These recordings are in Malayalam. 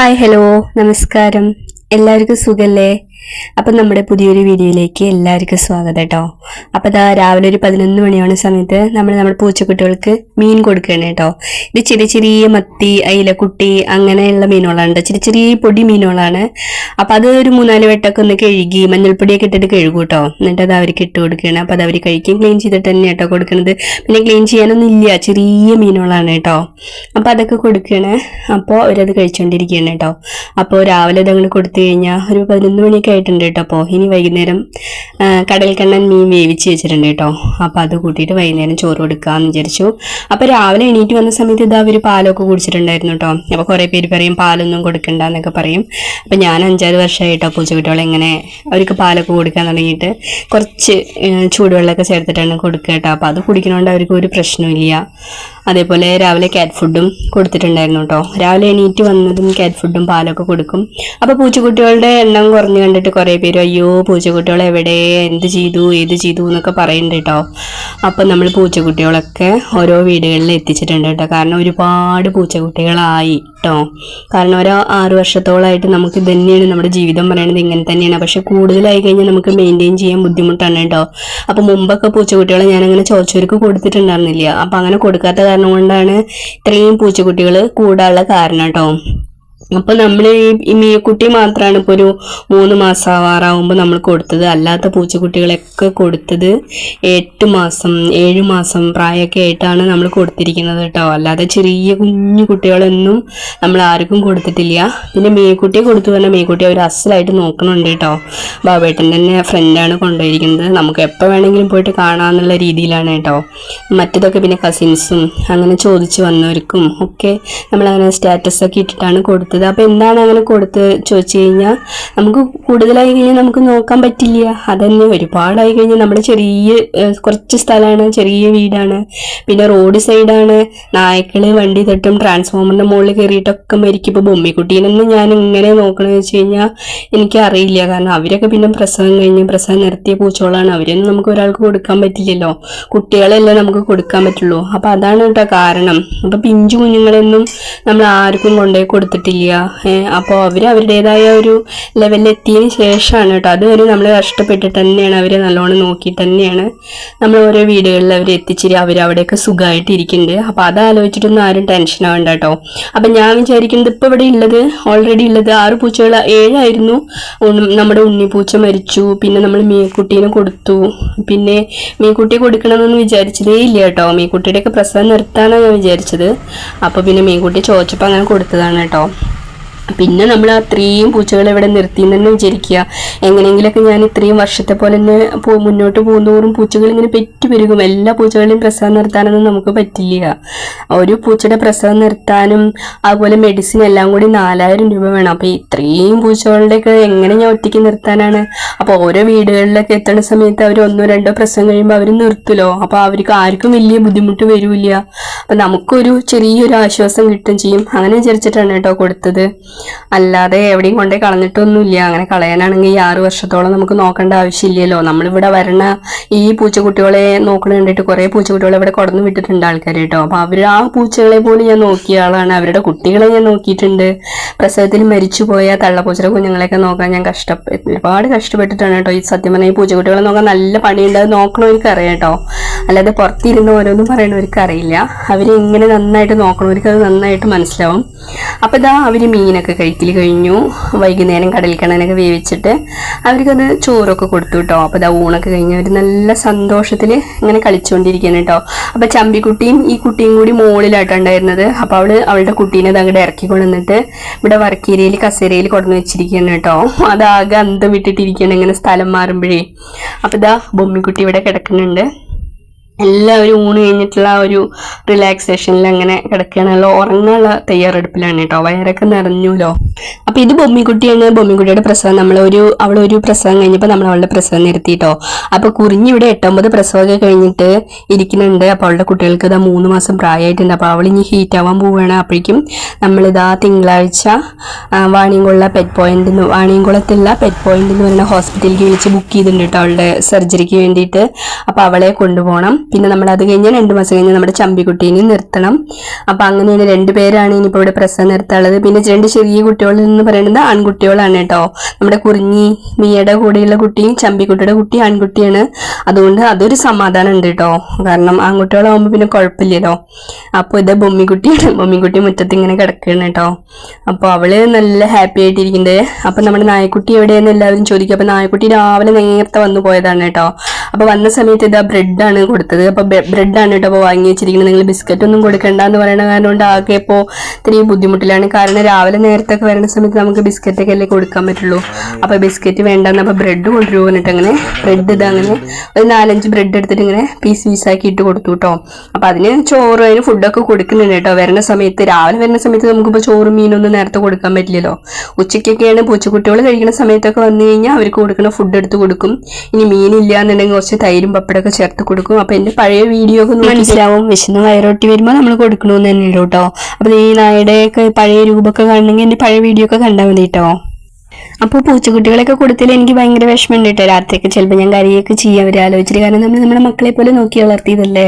ഹായ് ഹലോ നമസ്കാരം. എല്ലാവർക്കും സുഖല്ലേ? അപ്പം നമ്മുടെ പുതിയൊരു വീഡിയോയിലേക്ക് എല്ലാവർക്കും സ്വാഗതം കേട്ടോ അപ്പം ഇതാ രാവിലെ ഒരു പതിനൊന്ന് മണിയാവുന്ന സമയത്ത് നമ്മൾ നമ്മുടെ പൂച്ചക്കുട്ടികൾക്ക് മീൻ കൊടുക്കുകയാണ് കേട്ടോ ഇത് ചെറിയ ചെറിയ മത്തി അയിലക്കുട്ടി അങ്ങനെയുള്ള മീനുകളാണ്. ചെറിയ ചെറിയ പൊടി മീനുകളാണ്. അപ്പം അത് ഒരു മൂന്നാൽ വെട്ടൊക്കെ ഒന്ന് കഴുകി മഞ്ഞൾപ്പൊടിയൊക്കെ ഇട്ടിട്ട് കഴുകും കേട്ടോ എന്നിട്ട് അത് അവർക്ക് ഇട്ട് കൊടുക്കുകയാണ്. അപ്പം അത് അവർ കഴിക്കും. ക്ലീൻ ചെയ്തിട്ട് തന്നെ കേട്ടോ കൊടുക്കുന്നത് പിന്നെ ക്ലീൻ ചെയ്യാനൊന്നും ഇല്ല ചെറിയ മീനുകളാണ് കേട്ടോ അപ്പോൾ അതൊക്കെ കൊടുക്കുകയാണ്. അപ്പോൾ അവരത് കഴിച്ചുകൊണ്ടിരിക്കുകയാണ് കേട്ടോ അപ്പോൾ രാവിലെ അതങ്ങനെ കൊടുത്തു കഴിഞ്ഞാൽ ഒരു പതിനൊന്ന് മണിയൊക്കെ ആയിട്ടുണ്ട് കേട്ടോ. അപ്പോൾ ഇനി വൈകുന്നേരം കടൽക്കണ്ണൻ കടൽ കണ്ണൻ മീൻ വേവിച്ച് വെച്ചിട്ടുണ്ട് കേട്ടോ. അപ്പോൾ അത് കൂട്ടിയിട്ട് വൈകുന്നേരം ചോറ് കൊടുക്കാമെന്ന് വിചാരിച്ചു. അപ്പോൾ രാവിലെ എണീറ്റ് വന്ന സമയത്ത് ഇതാ അവർ പാലൊക്കെ കുടിച്ചിട്ടുണ്ടായിരുന്നു കേട്ടോ. അപ്പോൾ കുറേ പേര് പറയും പാലൊന്നും കൊടുക്കണ്ട എന്നൊക്കെ പറയും. അപ്പോൾ ഞാൻ അഞ്ചാറ് വർഷമായിട്ടോ പൂച്ചക്കുട്ടികളെ ഇങ്ങനെ അവർക്ക് പാലൊക്കെ കൊടുക്കാൻ തുടങ്ങിയിട്ട് കുറച്ച് ചൂടുവെള്ളമൊക്കെ ചേർത്തിട്ടാണ് കൊടുക്കുക കേട്ടോ. അപ്പോൾ അത് കുടിക്കണോണ്ട് അവർക്ക് ഒരു പ്രശ്നമില്ല അതേപോലെ രാവിലെ കാറ്റ് ഫുഡും കൊടുത്തിട്ടുണ്ടായിരുന്നു കേട്ടോ രാവിലെ എണീറ്റ് വന്നതും കാറ്റ് ഫുഡും പാലൊക്കെ കൊടുക്കും. അപ്പോൾ പൂച്ചക്കുട്ടികളുടെ എണ്ണം കുറഞ്ഞു കണ്ടിട്ട് കുറേ പേര് അയ്യോ പൂച്ചക്കുട്ടികൾ എവിടെ? എന്ത് ചെയ്തു? ഏത് ചെയ്തു? എന്നൊക്കെ പറയുന്നുണ്ട് കേട്ടോ അപ്പം നമ്മൾ പൂച്ചക്കുട്ടികളൊക്കെ ഓരോ വീടുകളിൽ എത്തിച്ചിട്ടുണ്ട് കേട്ടോ കാരണം ഒരുപാട് പൂച്ചക്കുട്ടികളായി കേട്ടോ കാരണം ഓരോ ആറ് വർഷത്തോളമായിട്ട് നമുക്ക് ഇത് തന്നെയാണ് നമ്മുടെ ജീവിതം പറയണത് ഇങ്ങനെ തന്നെയാണ്. പക്ഷെ കൂടുതലായി കഴിഞ്ഞാൽ നമുക്ക് മെയിന്റെയിൻ ചെയ്യാൻ ബുദ്ധിമുട്ടാണ് കേട്ടോ അപ്പം മുമ്പൊക്കെ പൂച്ചക്കുട്ടികളെ ഞാനങ്ങനെ ചോദിച്ചവർക്ക് കൊടുത്തിട്ടുണ്ടായിരുന്നില്ല. അപ്പം അങ്ങനെ കൊടുക്കാത്ത കൊണ്ടാണ് ഇത്രയും പൂച്ചക്കുട്ടികൾ കൂടാനുള്ള കാരണം കേട്ടോ അപ്പോൾ നമ്മൾ ഈ മീക്കുട്ടി മാത്രമാണ് ഇപ്പോൾ ഒരു മൂന്ന് മാസം ആവാറാവുമ്പോൾ നമ്മൾ കൊടുത്തത്. അല്ലാത്ത പൂച്ചക്കുട്ടികളൊക്കെ കൊടുത്തത് എട്ട് മാസം ഏഴ് മാസം പ്രായമൊക്കെ ആയിട്ടാണ് നമ്മൾ കൊടുത്തിരിക്കുന്നത് കേട്ടോ. അല്ലാതെ ചെറിയ കുഞ്ഞു കുട്ടികളൊന്നും നമ്മൾ ആർക്കും കൊടുത്തിട്ടില്ല. പിന്നെ മീക്കുട്ടിയെ കൊടുത്തു പറഞ്ഞാൽ മീക്കുട്ടി അവർ അസലായിട്ട് നോക്കണുണ്ട് കേട്ടോ. ബാബേട്ടൻ തന്നെ ഫ്രണ്ടാണ് കൊണ്ടുപോയിരിക്കുന്നത്. നമുക്ക് എപ്പോൾ വേണമെങ്കിലും പോയിട്ട് കാണാമെന്നുള്ള രീതിയിലാണ് കേട്ടോ. മറ്റതൊക്കെ പിന്നെ കസിൻസും അങ്ങനെ ചോദിച്ചു വന്നവർക്കും ഒക്കെ നമ്മളങ്ങനെ സ്റ്റാറ്റസൊക്കെ ഇട്ടിട്ടാണ് കൊടുത്തത്. അപ്പോൾ എന്താണ് അങ്ങനെ കൊടുത്ത് ചോദിച്ചു കഴിഞ്ഞാൽ നമുക്ക് കൂടുതലായി കഴിഞ്ഞാൽ നമുക്ക് നോക്കാൻ പറ്റില്ല. അതന്നെ ഒരുപാടായി കഴിഞ്ഞാൽ നമ്മുടെ ചെറിയ കുറച്ച് സ്ഥലമാണ് ചെറിയ വീടാണ്. പിന്നെ റോഡ് സൈഡാണ്. നായ്ക്കൾ വണ്ടി തട്ടും ട്രാൻസ്ഫോമറിന്റെ മുകളിൽ കയറിയിട്ടൊക്കെ മരിക്കും ഇപ്പോൾ ബൊമ്മിക്കുട്ടീനൊന്നും ഞാൻ ഇങ്ങനെ നോക്കണമെന്ന് വെച്ച് കഴിഞ്ഞാൽ എനിക്ക് അറിയില്ല കാരണം അവരൊക്കെ പിന്നെ പ്രസവം കഴിഞ്ഞ് പ്രസവം നിർത്തിയ പൂച്ചോളാണ്. അവരൊന്നും നമുക്ക് ഒരാൾക്ക് കൊടുക്കാൻ പറ്റില്ലല്ലോ. കുട്ടികളെല്ലാം നമുക്ക് കൊടുക്കാൻ പറ്റുള്ളൂ. അപ്പോൾ അതാണ് കേട്ടോ കാരണം. അപ്പോൾ പിഞ്ചു കുഞ്ഞുങ്ങളൊന്നും നമ്മൾ ആർക്കും കൊണ്ടുപോയി കൊടുത്തിട്ടില്ല. അപ്പോൾ അവർ അവരുടേതായ ഒരു ലെവലിൽ എത്തിയതിന് ശേഷമാണ് കേട്ടോ അതുവരെ നമ്മൾ കഷ്ടപ്പെട്ടിട്ട് തന്നെയാണ് അവരെ നല്ലോണം നോക്കി തന്നെയാണ് നമ്മൾ ഓരോ വീടുകളിൽ അവർ എത്തിച്ചിരി അവർ അവിടെയൊക്കെ സുഖമായിട്ട് ഇരിക്കുന്നുണ്ട് അപ്പോൾ അത് ആലോചിച്ചിട്ടൊന്നും ആരും ടെൻഷൻ ആവണ്ട കേട്ടോ അപ്പം ഞാൻ വിചാരിക്കുന്നത് ഇപ്പോൾ ഇവിടെ ഉള്ളത് ഓൾറെഡി ഉള്ളത് ആറ് പൂച്ചകൾ ഏഴായിരുന്നു. നമ്മുടെ ഉണ്ണിപ്പൂച്ച മരിച്ചു. പിന്നെ നമ്മൾ മീക്കുട്ടീനെ കൊടുത്തു. പിന്നെ മീക്കുട്ടിയെ കൊടുക്കണമെന്നൊന്നും വിചാരിച്ചതേ ഇല്ല കേട്ടോ മീക്കുട്ടിയുടെയൊക്കെ പ്രസവം നിർത്താനാണ് ഞാൻ വിചാരിച്ചത്. അപ്പോൾ പിന്നെ മീൻകുട്ടി ചോദിച്ചപ്പോൾ അങ്ങനെ കൊടുത്തതാണ് കേട്ടോ പിന്നെ നമ്മൾ അത്രയും പൂച്ചകളെ ഇവിടെ നിർത്തി തന്നെ വിചാരിക്കുക. എങ്ങനെയെങ്കിലൊക്കെ ഞാൻ ഇത്രയും വർഷത്തെ പോലെ തന്നെ മുന്നോട്ട് പോകുന്നതോറും പൂച്ചകൾ ഇങ്ങനെ പെറ്റു പെരുകും. എല്ലാ പൂച്ചകളെയും പ്രസവം നിർത്താനൊന്നും നമുക്ക് പറ്റില്ല. ഒരു പൂച്ചയുടെ പ്രസവം നിർത്താനും അതുപോലെ മെഡിസിൻ എല്ലാം കൂടി നാലായിരം രൂപ വേണം. അപ്പോൾ ഇത്രയും പൂച്ചകളുടെയൊക്കെ എങ്ങനെ ഞാൻ ഒറ്റയ്ക്ക് നിർത്താനാണ്? അപ്പോൾ ഓരോ വീടുകളിലൊക്കെ എത്തുന്ന സമയത്ത് അവർ ഒന്നോ രണ്ടോ പ്രസവം കഴിയുമ്പോൾ അവർ നിർത്തുമല്ലോ അപ്പോൾ അവർക്ക് ആർക്കും വലിയ ബുദ്ധിമുട്ട് വരില്ല. അപ്പോൾ നമുക്കൊരു ചെറിയൊരു ആശ്വാസം കിട്ടും ചെയ്യും. അങ്ങനെ വിചാരിച്ചിട്ടാണ് കേട്ടോ കൊടുത്തത്. അല്ലാതെ എവിടെയും കൊണ്ടേ കളഞ്ഞിട്ടൊന്നുമില്ല. അങ്ങനെ കളയാനാണെങ്കിൽ ഈ ആറ് വർഷത്തോളം നമുക്ക് നോക്കേണ്ട ആവശ്യമില്ലല്ലോ. നമ്മളിവിടെ വരണ ഈ പൂച്ചക്കുട്ടികളെ നോക്കണ കണ്ടിട്ട് കുറേ പൂച്ചക്കുട്ടികളെ ഇവിടെ കൊടന്ന് വിട്ടിട്ടുണ്ട് ആൾക്കാർ കേട്ടോ. അപ്പോൾ അവർ ആ പൂച്ചകളെ പോലും ഞാൻ നോക്കിയ ആളാണ്. അവരുടെ കുട്ടികളെ ഞാൻ നോക്കിയിട്ടുണ്ട്. പ്രസവത്തിൽ മരിച്ചു പോയ തള്ളപ്പൂച്ചയുടെ കുഞ്ഞുങ്ങളെയൊക്കെ നോക്കാൻ ഞാൻ കഷ്ടപ്പെട്ട് ഒരുപാട് കഷ്ടപ്പെട്ടിട്ടാണ് കേട്ടോ. ഈ സത്യം പറഞ്ഞാൽ ഈ പൂച്ചക്കുട്ടികളെ നോക്കാൻ നല്ല പണിയുണ്ട്. അത് നോക്കണവർക്ക് അറിയാം കേട്ടോ. അല്ലാതെ പുറത്തിരുന്ന് ഓരോന്നും പറയണവർക്ക് അറിയില്ല അവരെ ഇങ്ങനെ നന്നായിട്ട് നോക്കണവർക്ക് അത് നന്നായിട്ട് മനസ്സിലാവും. അപ്പോൾ ഇതാ അവർ മീനൊക്കെ കഴിക്കൽ കഴിഞ്ഞു. വൈകുന്നേരം കടൽക്കണനൊക്കെ വേവിച്ചിട്ട് അവർക്കത് ചോറൊക്കെ കൊടുത്തു കേട്ടോ അപ്പോൾ ഇതാ ഊണൊക്കെ കഴിഞ്ഞ് അവർ നല്ല സന്തോഷത്തിൽ ഇങ്ങനെ കളിച്ചുകൊണ്ടിരിക്കുകയാണ് കേട്ടോ അപ്പോൾ ചമ്പിക്കുട്ടിയും ഈ കുട്ടിയും കൂടി മുകളിലായിട്ടുണ്ടായിരുന്നത് അപ്പോൾ അവൾ അവളുടെ കുട്ടീനെ അങ്ങോട്ട് ഇറക്കി കൊണ്ടുവന്നിട്ട് ഇവിടെ വർക്കേരിയയിൽ കസേരയിൽ കൊണ്ടുവന്ന് വെച്ചിരിക്കുകയാണ് കേട്ടോ അതാകെ അന്തം വിട്ടിട്ടിരിക്കുകയാണ് ഇങ്ങനെ സ്ഥലം മാറുമ്പോഴേ. അപ്പോൾ ഇതാ ബൊമ്മിക്കുട്ടി ഇവിടെ കിടക്കുന്നുണ്ട്. എല്ലാവരും ഊണ് കഴിഞ്ഞിട്ടുള്ള ഒരു റിലാക്സേഷനിൽ അങ്ങനെ കിടക്കുകയാണല്ലോ ഉറങ്ങാനുള്ള തയ്യാറെടുപ്പിലാണ് കേട്ടോ വയറൊക്കെ നിറഞ്ഞുല്ലോ അപ്പം ഇത് ബൊമ്മിക്കുട്ടിയാണ്. ബൊമ്മിക്കുട്ടിയുടെ പ്രസവം. നമ്മൾ ഒരു അവളൊരു പ്രസവം കഴിഞ്ഞപ്പോൾ നമ്മൾ അവളുടെ പ്രസവം നിർത്തിയിട്ടോ അപ്പോൾ കുറിഞ്ഞിവിടെ എട്ടൊമ്പത് പ്രസവമൊക്കെ കഴിഞ്ഞിട്ട് ഇരിക്കുന്നുണ്ട്. അപ്പോൾ അവളുടെ കുട്ടികൾക്ക് ഇതാ മൂന്ന് മാസം പ്രായമായിട്ടുണ്ട്. അപ്പോൾ അവൾ ഇനി ഹീറ്റ് ആവാൻ പോവുകയാണ്. അപ്പോഴേക്കും നമ്മളിതാ തിങ്കളാഴ്ച വാണിയംകുള പെറ്റ് പോയിന്റ് വാണിയംകുളത്തുള്ള പെറ്റ് പോയിന്റ് എന്ന് പറയുന്ന ഹോസ്പിറ്റലിലേക്ക് വിളിച്ച് ബുക്ക് ചെയ്തിട്ടുണ്ട് കേട്ടോ അവളുടെ സർജറിക്ക് വേണ്ടിയിട്ട്. അപ്പോൾ അവളെ കൊണ്ടുപോകണം. പിന്നെ നമ്മൾ അത് കഴിഞ്ഞ് രണ്ട് മാസം കഴിഞ്ഞ് നമ്മുടെ ചമ്പിക്കുട്ടീനെ നിർത്തണം. അപ്പം അങ്ങനെയാണ് രണ്ട് പേരാണ് ഇനിയിപ്പോൾ ഇവിടെ പ്രസവം നിർത്താനുള്ളത്. പിന്നെ രണ്ട് ചെറിയ കുട്ടികൾ എന്ന് പറയുന്നത് ആൺകുട്ടികളാണ് കേട്ടോ. നമ്മുടെ കുറിഞ്ഞി മിയയുടെ കൂടെയുള്ള കുട്ടിയും ചമ്പിക്കുട്ടിയുടെ കുട്ടി ആൺകുട്ടിയാണ്. അതുകൊണ്ട് അതൊരു സമാധാനം ഉണ്ട് കേട്ടോ. കാരണം ആൺകുട്ടികളാകുമ്പോൾ പിന്നെ കുഴപ്പമില്ലല്ലോ. അപ്പോൾ ഇത് ബൊമ്മിക്കുട്ടിയാണ്. ബൊമ്മിക്കുട്ടി മുറ്റത്ത് ഇങ്ങനെ കിടക്കുകയാണ് കേട്ടോ. അപ്പോൾ അവൾ നല്ല ഹാപ്പി ആയിട്ടിരിക്കുന്നത് അപ്പം നമ്മുടെ നായക്കുട്ടി എവിടെയെന്ന് എല്ലാവരും ചോദിക്കും. അപ്പോൾ നായക്കുട്ടി രാവിലെ നേരത്തെ വന്നു പോയതാണ് കേട്ടോ. അപ്പോൾ വന്ന സമയത്ത് ഇതാ ആണ് കൊടുത്തത്? അപ്പോൾ ബ്രെഡാണ് കേട്ടോ അപ്പോൾ വാങ്ങി വെച്ചിരിക്കുന്നത്. നിങ്ങൾ ബിസ്ക്കറ്റ് ഒന്നും കൊടുക്കണ്ട എന്ന് പറയുന്ന കാരണം കൊണ്ട് ആകെ ഇപ്പോൾ ഇത്തിരി ബുദ്ധിമുട്ടിലാണ്. കാരണം രാവിലെ നേരത്തെ ഒക്കെ വരുന്ന സമയത്ത് നമുക്ക് ബിസ്ക്കറ്റ് ഒക്കെ അല്ലേ കൊടുക്കാൻ പറ്റുള്ളൂ. അപ്പോൾ ബിസ്ക്കറ്റ് വേണ്ടെന്ന് അപ്പോൾ ബ്രെഡ് കൊണ്ടുവരുമോ എന്നിട്ട് അങ്ങനെ ബ്രെഡ് ഇത് അങ്ങനെ ഒരു നാലഞ്ച് ബ്രെഡ് എടുത്തിട്ട് ഇങ്ങനെ പീസ് പീസാക്കി ഇട്ട് കൊടുത്തു കേട്ടോ അപ്പോൾ അതിന് ചോറ് അതിന് ഫുഡൊക്കെ കൊടുക്കുന്നുണ്ട് കേട്ടോ. വരുന്ന സമയത്ത് രാവിലെ വരുന്ന സമയത്ത് നമുക്കിപ്പോൾ ചോറും മീനൊന്നും നേരത്തെ കൊടുക്കാൻ പറ്റില്ലല്ലോ. ഉച്ചയ്ക്കൊക്കെയാണ് പൂച്ചക്കുട്ടികൾ കഴിക്കുന്ന സമയത്തൊക്കെ വന്നു കഴിഞ്ഞാൽ അവർക്ക് കൊടുക്കുന്ന ഫുഡ് എടുത്ത് കൊടുക്കും. ഇനി മീനില്ല എന്നുണ്ടെങ്കിൽ കുറച്ച് തൈരും പപ്പടമൊക്കെ ചേർത്ത് കൊടുക്കും. അപ്പോൾ എന്റെ പഴയ വീഡിയോ ഒക്കെ മനസ്സിലാവും. വിശന്ന് വയറോട്ടി വരുമ്പോൾ നമ്മൾ കൊടുക്കണമെന്ന് തന്നെ ഉള്ളൂ കേട്ടോ അപ്പോൾ ഈ നായയുടെ ഒക്കെ പഴയ രൂപമൊക്കെ കാണണമെങ്കിൽ എന്റെ പഴയ വീഡിയോ ഒക്കെ കണ്ടാൽ മതി കേട്ടോ അപ്പോൾ പൂച്ചക്കുട്ടികളൊക്കെ കൊടുത്തതിൽ എനിക്ക് ഭയങ്കര വിഷമമുണ്ട് കേട്ടോ. രാത്രിയൊക്കെ ചിലപ്പോൾ ഞാൻ കറിയൊക്കെ ചെയ്യാൻ അവർ ആലോചിച്ചിട്ട്. കാരണം നമ്മൾ നമ്മുടെ മക്കളെ പോലെ നോക്കി വളർത്തിയതല്ലേ?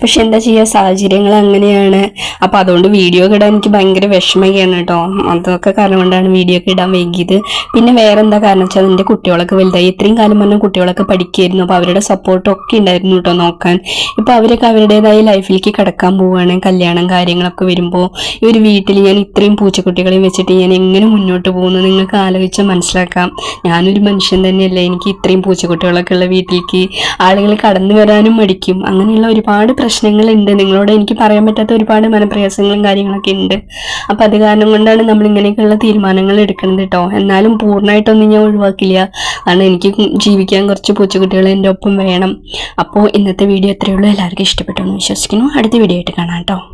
പക്ഷെ എന്താ ചെയ്യുക സാഹചര്യങ്ങൾ അങ്ങനെയാണ്. അപ്പോൾ അതുകൊണ്ട് വീഡിയോ ഒക്കെ ഇടാൻ എനിക്ക് ഭയങ്കര വിഷമൊക്കെയാണ് കേട്ടോ. അതൊക്കെ കാരണം കൊണ്ടാണ് വീഡിയോ ഒക്കെ ഇടാൻ വൈകിയത്. പിന്നെ വേറെ എന്താ കാരണം വെച്ചാൽ എന്റെ കുട്ടികളൊക്കെ വലുതായി. ഇത്രയും കാലം പറഞ്ഞ കുട്ടികളൊക്കെ പഠിക്കുമായിരുന്നു അപ്പോൾ അവരുടെ സപ്പോർട്ടൊക്കെ ഉണ്ടായിരുന്നു കേട്ടോ നോക്കാൻ. ഇപ്പോൾ അവരൊക്കെ അവരുടേതായ ലൈഫിലേക്ക് കിടക്കാൻ പോവുകയാണ് കല്യാണം കാര്യങ്ങളൊക്കെ വരുമ്പോൾ ഈ ഒരു വീട്ടിൽ ഞാൻ ഇത്രയും പൂച്ചക്കുട്ടികളെയും വെച്ചിട്ട് ഞാൻ എങ്ങനെ മുന്നോട്ട് പോകുന്നു? നിങ്ങൾക്ക് ആലോചിച്ചാൽ മനസ്സിലാക്കാം. ഞാനൊരു മനുഷ്യൻ തന്നെയല്ലേ. എനിക്ക് ഇത്രയും പൂച്ചക്കുട്ടികളൊക്കെ ഉള്ള വീട്ടിലേക്ക് ആളുകൾ കടന്നു വരാനും മടിക്കും. അങ്ങനെയുള്ള ഒരുപാട് പ്രശ്നങ്ങളുണ്ട്. നിങ്ങളോട് എനിക്ക് പറയാൻ പറ്റാത്ത ഒരുപാട് മനപ്രയാസങ്ങളും കാര്യങ്ങളൊക്കെ ഉണ്ട്. അപ്പം അത് കാരണം കൊണ്ടാണ് നമ്മൾ ഇങ്ങനെയൊക്കെയുള്ള തീരുമാനങ്ങൾ എടുക്കുന്നത് കേട്ടോ. എന്നാലും പൂർണമായിട്ടൊന്നും ഞാൻ ഒഴിവാക്കില്ല. കാരണം എനിക്ക് ജീവിക്കാൻ കുറച്ച് പൂച്ചക്കുട്ടികൾ എന്റെ ഒപ്പം വേണം. അപ്പോൾ ഇന്നത്തെ വീഡിയോ എത്രയുള്ളൂ എല്ലാവർക്കും ഇഷ്ടപ്പെട്ടു എന്ന് വിശ്വസിക്കുന്നു. അടുത്ത വീഡിയോ ആയിട്ട് കാണാം കേട്ടോ.